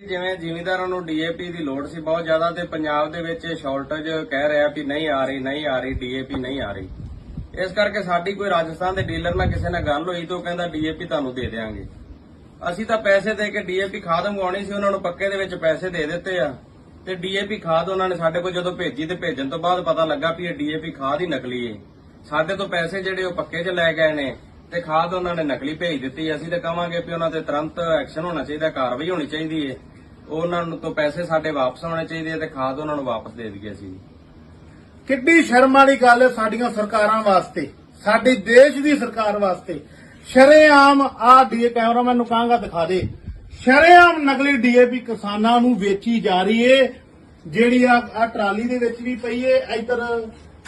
ਜਿਵੇਂ ਜ਼ਿਮੀਂਦਾਰਾਂ ਨੂੰ ਡੀਏਪੀ ਦੀ ਲੋੜ ਸੀ ਬਹੁਤ ਜ਼ਿਆਦਾ ਤੇ ਪੰਜਾਬ ਦੇ ਵਿੱਚ ਸ਼ਾਰਟੇਜ ਕਹਿ ਰਿਹਾ ਵੀ ਨਹੀਂ ਆ ਰਹੀ, ਨਹੀਂ ਆ ਰਹੀ, ਡੀਏਪੀ ਨਹੀਂ ਆ ਰਹੀ। ਇਸ ਕਰਕੇ ਸਾਡੀ ਕੋਈ ਰਾਜਸਥਾਨ ਦੇ ਡੀਲਰ ਨਾਲ ਕਿਸੇ ਨਾਲ ਗੱਲ ਹੋਈ ਤੇ ਉਹ ਕਹਿੰਦਾ ਡੀਏਪੀ ਤੁਹਾਨੂੰ ਦੇ ਦੇਵਾਂਗੇ ਅਸੀਂ ਤਾਂ ਪੈਸੇ ਦੇ ਕੇ ਡੀਏਪੀ ਖਾਦ ਮੰਗਵਾਉਣੀ ਸੀ, ਉਹਨਾਂ ਨੂੰ ਪੱਕੇ ਦੇ ਵਿੱਚ ਪੈਸੇ ਦੇ ਦਿੱਤੇ ਆ। ਤੇ ਡੀਏਪੀ ਖਾਦ ਉਹਨਾਂ ਨੇ ਸਾਡੇ ਕੋਲ ਜਦੋਂ ਭੇਜੀ ਤੇ ਭੇਜਣ ਤੋਂ ਬਾਅਦ ਪਤਾ ਲੱਗਾ ਵੀ ਇਹ ਡੀਏਪੀ ਖਾਦ ਹੀ ਨਕਲੀ ਏ। ਸਾਡੇ ਤੋਂ ਪੈਸੇ ਜਿਹੜੇ ਉਹ ਪੱਕੇ 'ਚ ਲੈ ਗਏ ਨੇ। ਤੇ ਖਾਦ ਉਹਨਾਂ ਨੇ ਨਕਲੀ ਭੇਜ ਦਿੱਤੀ ਅਸੀਂ ਤਾਂ ਕਵਾਂਗੇ ਵੀ ਉਹਨਾਂ ਤੇ ਤੁਰੰਤ ਐਕਸ਼ਨ ਹੋਣਾ ਚਾਹੀਦਾ, ਕਾਰਵਾਈ ਹੋਣੀ ਚਾਹੀਦੀ ਏ। ਉਹਨਾਂ ਨੂੰ ਤੋਂ ਪੈਸੇ ਸਾਡੇ ਵਾਪਸ ਆਉਣੇ ਚਾਹੀਦੇ ਤੇ ਖਾਦ ਉਹਨਾਂ ਨੂੰ ਵਾਪਸ ਦੇ ਦਈਏ ਅਸੀਂ। ਕਿੱਡੀ ਸ਼ਰਮ ਵਾਲੀ ਗੱਲ ਹੈ ਸਾਡੀਆਂ ਸਰਕਾਰਾਂ ਵਾਸਤੇ, ਸਾਡੇ ਦੇਸ਼ ਦੀ ਸਰਕਾਰ ਵਾਸਤੇ। ਸ਼ਰੇਆਮ ਆ ਡੀਏ ਕੈਮਰਾਮੈਨ ਨੂੰ ਕਹਾਂਗਾ ਦਿਖਾ ਦੇ। ਸ਼ਰੇਆਮ ਨਕਲੀ ਡੀਏਪੀ ਕਿਸਾਨਾਂ ਨੂੰ ਵੇਚੀ ਜਾ ਰਹੀ ਏ, ਜਿਹੜੀ ਆ ਆ ਟਰਾਲੀ ਦੇ ਵਿੱਚ ਵੀ ਪਈ ਏ, ਇੱਧਰ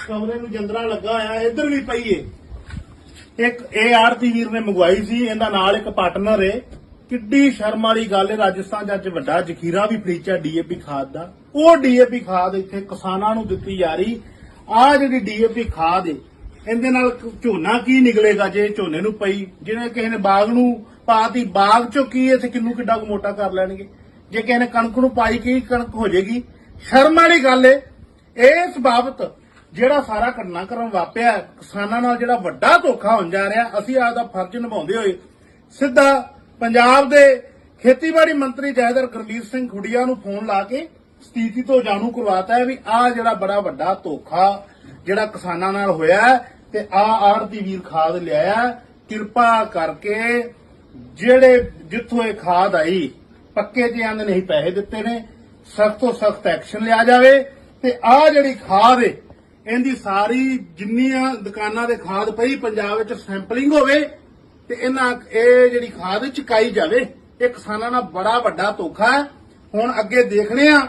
ਕਮਰੇ ਨੂੰ ਜੰਦਰਾ ਲੱਗਾ ਹੋਇਆ, ਇੱਧਰ ਵੀ ਪਈ ਏ। ਇੱਕ ਇਹ ਆਰਤੀ ਵੀਰ ਨੇ ਮੰਗਵਾਈ ਸੀ, ਇਹਦਾ ਨਾਲ ਇੱਕ ਪਾਰਟਨਰ ਏ। ਕਿੱਡੀ ਸ਼ਰਮ ਵਾਲੀ ਗੱਲ ਏ, ਰਾਜਸਥਾਨ ਚ ਅੱਜ ਵੱਡਾ ਜ਼ਖੀਰਾ ਵੀ ਫਰੀਚਾ ਡੀਏਪੀ ਖਾਦ ਦਾ। ਉਹ ਡੀਏਪੀ ਖਾਦ ਇੱਥੇ ਕਿਸਾਨਾਂ ਨੂੰ ਦਿੱਤੀ ਜਾ ਰਹੀ। ਆ ਜਿਹੜੀ ਡੀਏਪੀ ਖਾਦ ਏ, ਇਹਦੇ ਨਾਲ ਝੋਨਾ ਕੀ ਨਿਕਲੇਗਾ ਜੇ ਝੋਨੇ ਨੂੰ ਪਈ? ਜਿਵੇਂ ਕਿਸੇ ਨੇ ਬਾਗ ਨੂੰ ਪਾਤੀ, ਬਾਗ ਚੋਂ ਕੀ ਇੱਥੇ ਕਿੰਨੂ ਕਿੱਡਾ ਕੁ ਮੋਟਾ ਕਰ ਲੈਣਗੇ? ਜੇ ਕਿਸੇ ਨੇ ਕਣਕ ਨੂੰ ਪਾਈ, ਕੀ ਕਣਕ ਹੋ ਜਾਏਗੀ ਸ਼ਰਮ ਵਾਲੀ ਗੱਲ ਏ। ਇਸ ਬਾਬਤ ਜਿਹੜਾ ਸਾਰਾ ਘਟਨਾਕ੍ਰਮ ਵਾਪਿਆ ਕਿਸਾਨਾਂ ਨਾਲ ਜਿਹੜਾ ਵੱਡਾ ਧੋਖਾ ਹੋਣ ਜਾ ਰਿਹਾ, ਅਸੀਂ ਆਪਦਾ ਫਰਜ਼ ਨਿਭਾਉਂਦੇ ਹੋਏ ਸਿੱਧਾ ਪੰਜਾਬ ਦੇ ਖੇਤੀਬਾੜੀ ਮੰਤਰੀ ਜੈਦਰ ਗੁਰਮੀਤ ਸਿੰਘ ਖੁੱਡੀਆ ਨੂੰ ਫੋਨ ਲਾ ਕੇ ਸਥਿਤੀ ਤੋਂ ਜਾਣੂ ਕਰਵਾਤਾ ਹੈ ਵੀ ਆ ਜਿਹੜਾ ਬੜਾ ਵੱਡਾ ਧੋਖਾ ਜਿਹੜਾ ਕਿਸਾਨਾਂ ਨਾਲ ਹੋਇਆ ਹੈ ਤੇ ਆ ਆੜਤੀ ਵੀਰ ਖਾਦ ਲਿਆਇਆ ਕਿਰਪਾ ਕਰਕੇ ਜਿਹੜੇ ਜਿੱਥੋਂ ਇਹ ਖਾਦ ਆਈ, ਪੱਕੇ ਤੇ ਆਂਦੇ ਨਹੀਂ ਪੈਸੇ ਦਿੱਤੇ ਨੇ, ਸਖਤ ਤੋਂ ਸਖਤ ਐਕਸ਼ਨ ਲਿਆ ਜਾਵੇ ਤੇ ਆ ਜਿਹੜੀ ਖਾਦ ਏ ਇਹਦੀ ਸਾਰੀ ਜਿੰਨੀਆਂ ਦੁਕਾਨਾਂ ਦੇ ਖਾਦ ਪਈ, ਪੰਜਾਬ ਵਿੱਚ ਸੈਂਪਲਿੰਗ ਹੋਵੇ ਤੇ ਇਹਨਾਂ, ਇਹ ਜਿਹੜੀ ਖਾਦ ਚੁਕਾਈ ਜਾਵੇ, ਇਹ ਕਿਸਾਨਾਂ ਨਾਲ ਬੜਾ ਵੱਡਾ ਧੋਖਾ ਹੈ। ਹੁਣ ਅੱਗੇ ਦੇਖਣੇ ਆ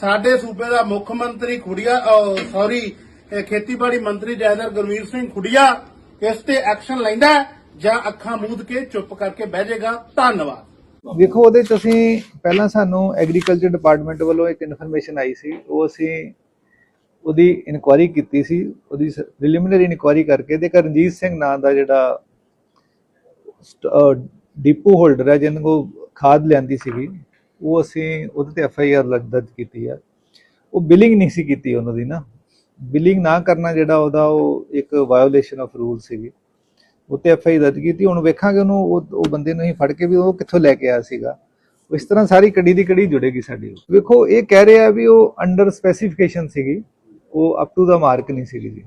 ਸਾਡੇ ਸੂਬੇ ਦਾ ਮੁੱਖ ਮੰਤਰੀ ਖੁੜੀਆ ਸੌਰੀ ਖੇਤੀਬਾੜੀ ਮੰਤਰੀ ਜੈਦਰ ਗੁਰਮੀਤ ਸਿੰਘ ਖੁੜੀਆ ਇਸ ਤੇ ਐਕਸ਼ਨ ਲੈਂਦਾ ਜਾਂ ਅੱਖਾਂ ਮੂਦ ਕੇ ਚੁੱਪ ਕਰਕੇ ਬਹਿ ਜਾਏਗਾ। ਧੰਨਵਾਦ। ਦੇਖੋ, ਉਹਦੇ ਚ ਅਸੀਂ ਪਹਿਲਾਂ ਸਾਨੂੰ ਐਗਰੀਕਲਚਰ ਡਿਪਾਰਟਮੈਂਟ ਵੱਲੋਂ ਇੱਕ ਇਨਫੋਰਮੇਸ਼ਨ ਆਈ ਸੀ। ਉਹ ਅਸੀਂ ਉਹਦੀ ਇਨਕੁਆਇਰੀ ਕੀਤੀ ਸੀ, ਉਹਦੀ ਪ੍ਰੀਲਿਮਿਨਰੀ ਇਨਕੁਆਇਰੀ ਕਰਕੇ ਤੇ ਇੱਕ ਰਣਜੀਤ ਸਿੰਘ ਨਾਂ ਦਾ ਜਿਹੜਾ ਡਿਪੂ ਹੋਲਡਰ ਹੈ ਜਿਹਨਾਂ ਕੋ ਖਾਦ ਲਿਆਂਦੀ ਸੀਗੀ, ਉਹ ਅਸੀਂ ਉਹਦੇ ਤੇ ਐਫ ਆਈ ਆਰ ਦਰਜ ਕੀਤੀ ਆ। ਉਹ ਬਿਲਿੰਗ ਨਹੀਂ ਸੀ ਕੀਤੀ ਉਹਨਾਂ ਦੀ ਨਾ। ਬਿਲਿੰਗ ਨਾ ਕਰਨਾ ਜਿਹੜਾ ਉਹਦਾ, ਉਹ ਇੱਕ ਵਾਇਓਲੇਸ਼ਨ ਆਫ ਰੂਲ ਸੀਗੀ। ਉੱਤੇ ਐਫ ਆਈ ਦਰਜ ਕੀਤੀ। ਹੁਣ ਵੇਖਾਂਗੇ ਉਹਨੂੰ, ਉਹ ਉਹ ਬੰਦੇ ਨੂੰ ਹੀ ਫੜ ਕੇ ਵੀ ਉਹ ਕਿੱਥੋਂ ਲੈ ਕੇ ਆਇਆ ਸੀਗਾ। ਇਸ ਤਰ੍ਹਾਂ ਸਾਰੀ ਕੜੀ ਦੀ ਕੜੀ ਜੁੜੇਗੀ ਸਾਡੀ। ਵੇਖੋ, ਇਹ ਕਹਿ ਰਿਹਾ ਵੀ ਉਹ ਅੰਡਰ ਸਪੈਸੀਫਿਕੇਸ਼ਨ ਸੀਗੀ। ਉਹ ਅਪ ਟੂ ਦਾ ਮਾਰਕ ਨਹੀਂ ਸੀਗੀ ਜੀ।